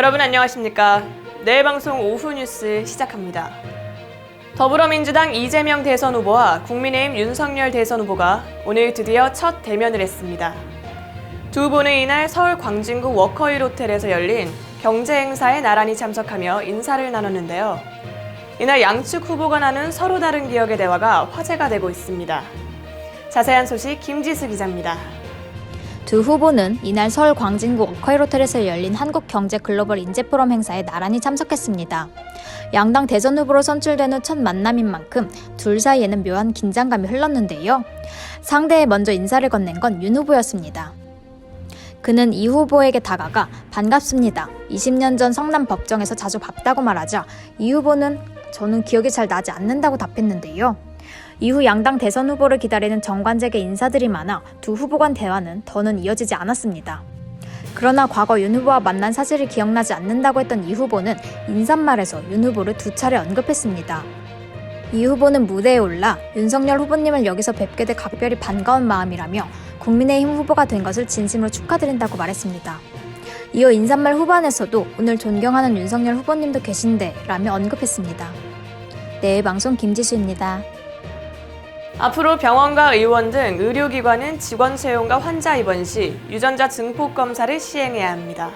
여러분 안녕하십니까? 내일 방송 오후 뉴스 시작합니다. 더불어민주당 이재명 대선 후보와 국민의힘 윤석열 대선 후보가 오늘 드디어 첫 대면을 했습니다. 두 후보는 이날 서울 광진구 워커힐 호텔에서 열린 경제 행사에 나란히 참석하며 인사를 나눴는데요. 이날 양측 후보가 나눈 서로 다른 기억의 대화가 화제가 되고 있습니다. 자세한 소식 김지수 기자입니다. 두 후보는 이날 서울 광진구 호텔에서 열린 한국경제 글로벌 인재포럼 행사에 나란히 참석했습니다. 양당 대선 후보로 선출된 후 첫 만남인 만큼 둘 사이에는 묘한 긴장감이 흘렀는데요. 상대에 먼저 인사를 건넨 건 윤 후보였습니다. 그는 이 후보에게 다가가 반갑습니다. 20년 전 성남 법정에서 자주 봤다고 말하자 이 후보는 저는 기억이 잘 나지 않는다고 답했는데요. 이후 양당 대선 후보를 기다리는 정관직의 인사들이 많아 두 후보 간 대화는 더는 이어지지 않았습니다. 그러나 과거 윤 후보와 만난 사실이 기억나지 않는다고 했던 이 후보는 인사말에서 윤 후보를 두 차례 언급했습니다. 이 후보는 무대에 올라 윤석열 후보님을 여기서 뵙게 돼 각별히 반가운 마음이라며 국민의힘 후보가 된 것을 진심으로 축하드린다고 말했습니다. 이어 인사말 후반에서도 오늘 존경하는 윤석열 후보님도 계신데 라며 언급했습니다. 내일 방송 김지수입니다. 앞으로 병원과 의원 등 의료기관은 직원 채용과 환자 입원 시 유전자 증폭 검사를 시행해야 합니다.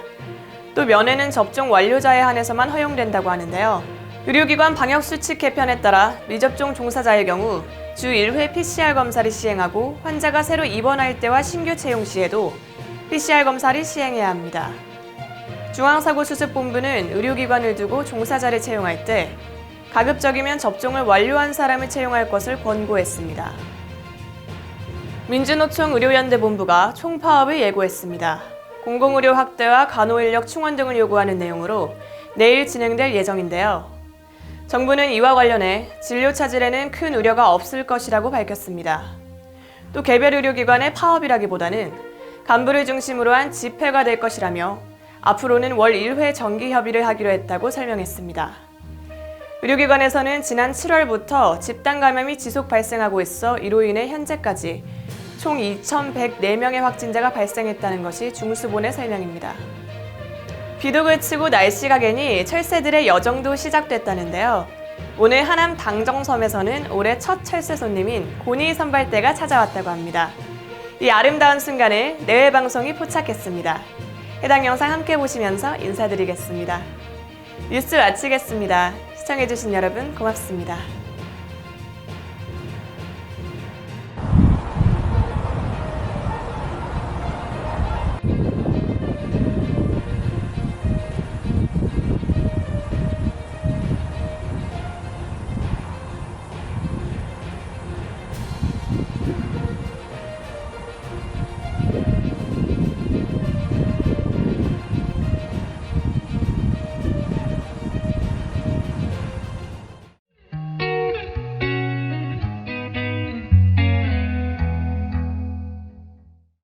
또 면회는 접종 완료자에 한해서만 허용된다고 하는데요. 의료기관 방역수칙 개편에 따라 미접종 종사자의 경우 주 1회 PCR 검사를 시행하고 환자가 새로 입원할 때와 신규 채용 시에도 PCR 검사를 시행해야 합니다. 중앙사고수습본부는 의료기관을 두고 종사자를 채용할 때 가급적이면 접종을 완료한 사람을 채용할 것을 권고했습니다. 민주노총 의료연대본부가 총파업을 예고했습니다. 공공의료 확대와 간호인력 충원 등을 요구하는 내용으로 내일 진행될 예정인데요. 정부는 이와 관련해 진료 차질에는 큰 우려가 없을 것이라고 밝혔습니다. 또 개별 의료기관의 파업이라기보다는 간부를 중심으로 한 집회가 될 것이라며 앞으로는 월 1회 정기 협의를 하기로 했다고 설명했습니다. 의료기관에서는 지난 7월부터 집단 감염이 지속 발생하고 있어 이로 인해 현재까지 총 2,104명의 확진자가 발생했다는 것이 중수본의 설명입니다. 비도 그치고 날씨가 개니 철새들의 여정도 시작됐다는데요. 오늘 하남 당정섬에서는 올해 첫 철새 손님인 고니 선발대가 찾아왔다고 합니다. 이 아름다운 순간을 내외 방송이 포착했습니다. 해당 영상 함께 보시면서 인사드리겠습니다. 뉴스 마치겠습니다. 시청해주신 여러분 고맙습니다.